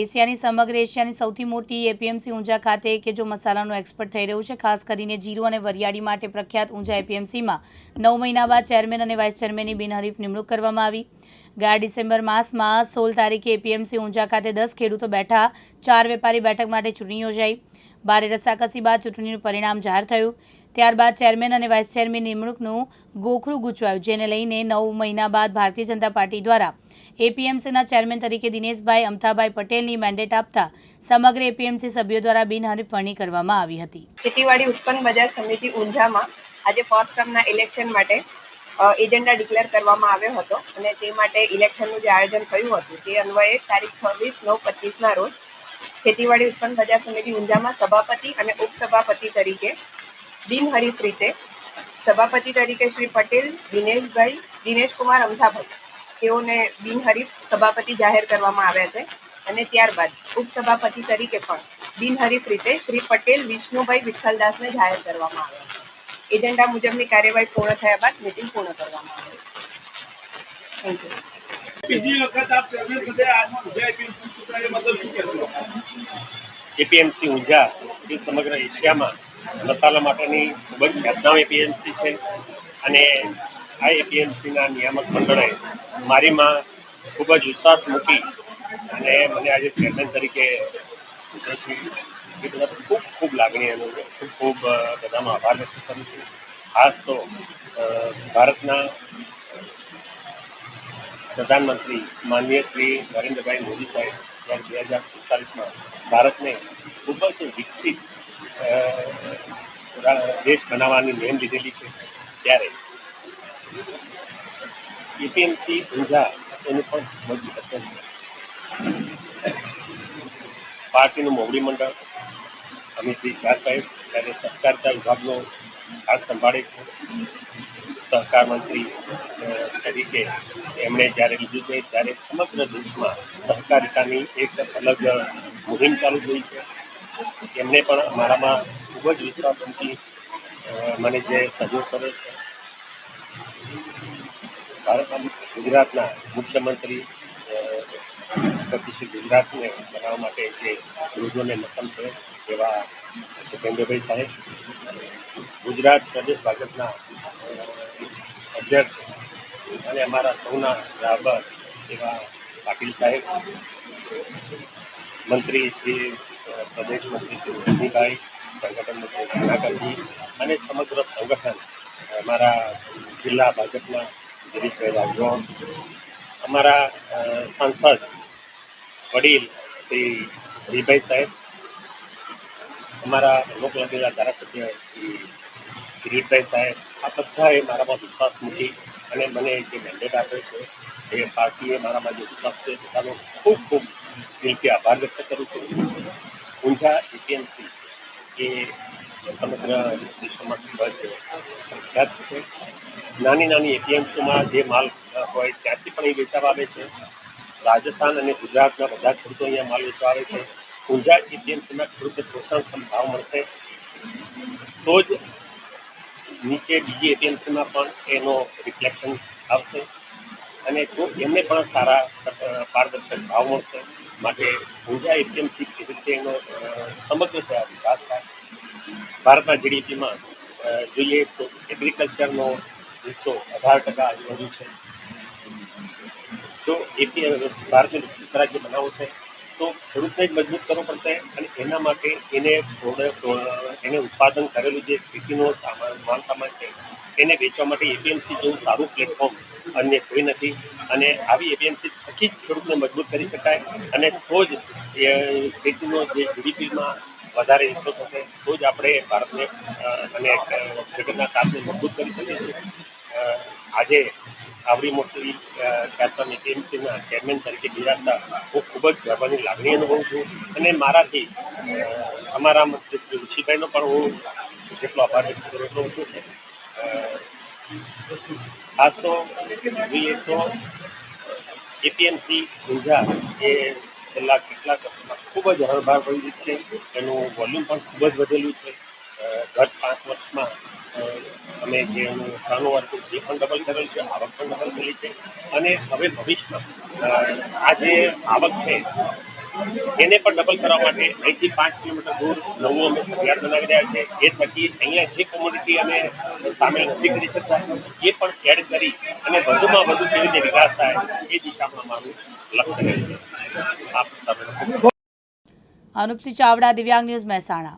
એશિયાની સમગ્ર એશિયાની સૌથી મોટી એપીએમસી ઊંઝા ખાતે કે જો મસાલાનો એક્સપર્ટ થઈ રહ્યું છે, ખાસ કરીને જીરું અને વરિયાળી માટે પ્રખ્યાત ઊંઝા એપીએમસીમાં નવ મહિના બાદ ચેરમેન અને વાઇસ ચેરમેનની બિનહરીફ નિમણૂક કરવામાં આવી. ગયા ડિસેમ્બર માસમાં સોળ તારીખે એપીએમસી ઊંઝા ખાતે દસ ખેડૂતો બેઠા, ચાર વેપારી બેઠક માટે ચૂંટણી યોજાઈ. ભારે રસાકસી બાદ ચૂંટણીનું પરિણામ જાહેર થયું. ત્યારબાદ ચેરમેન અને વાઇસ ચેરમેન નિમણૂકનું ગોખરું ગૂંચવાયું, જેને લઈને નવ મહિના બાદ ભારતીય જનતા પાર્ટી દ્વારા એપીએમસીના ચેરમેન તરીકે દિનેશભાઈ અમથાભાઈ પટેલની મેન્ડેટ આપતા સમગ્ર એપીએમસી સભ્યો દ્વારા બિનહરીફરણી કરવામાં આવી હતી. ખેતીવાડી ઉત્પન્ન બજાર સમિતિ ઊંઝામાં આજે ફર્સ્ટ ટર્મના ઇલેક્શન માટે એજન્ડા ડિક્લેર કરવામાં આવ્યો હતો અને તે માટે ઇલેક્શનનું જે આયોજન થયું હતું, તે અન્વયે તારીખ છવ્વીસ નવ પચીસના રોજ ખેતીવાડી ઉત્પન્ન બજાર સમિતિ ઊંઝામાં સભાપતિ અને ઉપસભાપતિ તરીકે બિનહરીફ રીતે સભાપતિ તરીકે શ્રી પટેલ દિનેશભાઈ દિનેશકુમાર અમથાભાઈ તેઓને બિનહરીફ સભાપતિ જાહેર કરવામાં આવ્યા છે અને ત્યારબાદ ઉપસભાપતિ તરીકે પણ બિનહરીફ રીતે શ્રી પટેલ વિષ્ણુભાઈ વિઠ્ઠલદાસને જાહેર કરવામાં આવ્યા છે. એજન્ડા મુજબની કાર્યવાહી પૂર્ણ થયા બાદ મિટિંગ પૂર્ણ કરવામાં આવે. થેન્ક યુ બીજી વખત આપ ચેરમેન પદે આજમાં ઊંઝા એપીએમસી ચૂંટાયા શું કહેશો એપીએમસી ઊંઝા એ સમગ્ર એશિયામાં મસાલા માટેની ખૂબ જ ખ્યાતનામ એપીએમસી છે. અને આ એપીએમસીના નિયામક મંડળે મારીમાં ખૂબ જ વિશ્વાસ મૂકી અને મને આજે ચેરમેન તરીકે એ બધા ખૂબ ખૂબ લાગણી અનુભવે ખૂબ ખૂબ બધામાં આભાર વ્યક્ત કરું છું. ખાસ તો ભારતના પ્રધાનમંત્રી માનનીય શ્રી નરેન્દ્રભાઈ મોદી સાહેબ જ્યારે બે હજાર સુડતાલીસમાં ભારતને ખૂબ જ વિકસિત દેશ બનાવવાની નેમ લીધેલી છે ત્યારે એપીએમસી ઊંઝા એનું પણ મજબૂત જ પાર્ટીનું મોવડી મંડળ અમિતભાઈ શાહ સાહેબ, ત્યારે સહકારિતા વિભાગનો હાથ સંભાળે છે. સહકાર મંત્રી તરીકે એમણે જ્યારે લીધું છે, ત્યારે સમગ્ર દેશમાં સહકારિતાની એક અલગ મુહિમ ચાલુ થઈ છે. એમને પણ મારામાં ખૂબ જ વિશ્વાસ મૂકી મને જે સહયોગ કરે છે. ગુજરાતના મુખ્યમંત્રી પ્રતિષ્ઠિત ગુજરાતને બનાવવા માટે જે વૃદ્ધોને મથન છે, એવા ભૂપેન્દ્રભાઈ સાહેબ, ગુજરાત પ્રદેશ ભાજપના અધ્યક્ષ અને અમારા સૌના રાબર એવા પાટીલ સાહેબ, મંત્રી શ્રી પ્રદેશ મંત્રી શ્રી મોદીભાઈ સંગઠન મંત્રી કરુણાકરજી અને સમગ્ર સંગઠન અમારા જિલ્લા ભાજપના ગિરીશભાઈ રાઠોડ અમારા સાંસદ વડીલ શ્રી હરિભાઈ સાહેબ, અમારા લોકલાગેલા ધારાસભ્ય શ્રી કિરીટભાઈ સાહેબ, આ બધાએ મારામાં વિશ્વાસ મૂકી અને મને જે મેન્ડેટ આપ્યો છે, એ પાર્ટીએ મારામાં જે વિશ્વાસ છે, બધાનો ખૂબ ખૂબ દિલથી આભાર વ્યક્ત કરું છું. ઊંઝા એપીએમસી એ સમગ્ર દેશમાં ખૂબ જ પ્રખ્યાત છે નાની નાની એપીએમસીમાં જે માલ હોય ત્યાંથી પણ એ વેચાવા આવે છે રાજસ્થાન અને ગુજરાતના બધા ખેડૂતો અહીંયા માલ વેચવા આવે છે ઊંઝા એપીએમસીમાં ખેડૂતો પ્રોત્સાહન ભાવ મળશે તો જ નીચે બીજી એપીએમસીમાં પણ એનો રિફ્લેક્શન આવશે અને એમને પણ સારા પારદર્શક ભાવ મળશે માટે ઊંઝા એપીએમસી અ, સમગ્ર વિકાસ થાય? ભારતના જીડીપીમાં જોઈએ તો એગ્રીકલ્ચરનો હિસ્સો અઢાર ટકા આજુબાજુ છે. જો એપી ભારતને રાજ્ય બનાવવું છે તો ખેડૂતને મજબૂત કરવો પડશે અને એના માટે એને એને ઉત્પાદન કરેલું જે ખેતીનો સામાન માલ સામાન છે એને વેચવા માટે એપીએમસી જેવું સારું પ્લેટફોર્મ અન્ય કોઈ નથી. અને આવી એપીએમસી થકી જ ખેડૂતને મજબૂત કરી શકાય અને તો જ એ ખેતીનો, જે જીડીપીમાં વધારે હિસ્સો થશે, તો જ આપણે ભારતને અને જગતના તાતને મજબૂત કરી શકીએ છીએ. આજે આવડી મોટી ખ્યાતનામ એપીએમસીના ચેરમેન તરીકે બિરાજતા હું ખૂબ જ ગર્વની લાગણી અનુભવું છું. અને મારાથી અમારા ઋષિભાઈનો પણ હું જેટલો આભાર વ્યક્ત કરું એટલો ઓછો છે. ખાસ તો જોઈએ તો, એપીએમસી ઊંઝા એ છેલ્લા કેટલાક ખૂબ જ હરણભાર બની છે. એનું વોલ્યુમ પણ ખૂબ જ વધેલું છે. ગત પાંચ વર્ષમાં અમે જે એનું ટર્નઓવર જે પણ ડબલ કરેલ છે, આવક પણ ડબલ થયેલી છે. અને હવે ભવિષ્યમાં આ જે આવક છે, એને પણ ડબલ કરવા માટે અહીંથી પાંચ કિલોમીટર દૂર નવું અમે અભિયાન બનાવી રહ્યા છે. એ થકી અહીંયા જે કોમ્યુનિટી અમે સામેલ નથી કરી શકતા એ પણ એડ કરી અને વધુમાં વધુ કેવી રીતે વિકાસ થાય, એ દિશામાં અમારું લક્ષ્ય રહેશે. અનુપસિંહ ચાવડા દિવ્યાંગ ન્યૂઝ મહેસાણા.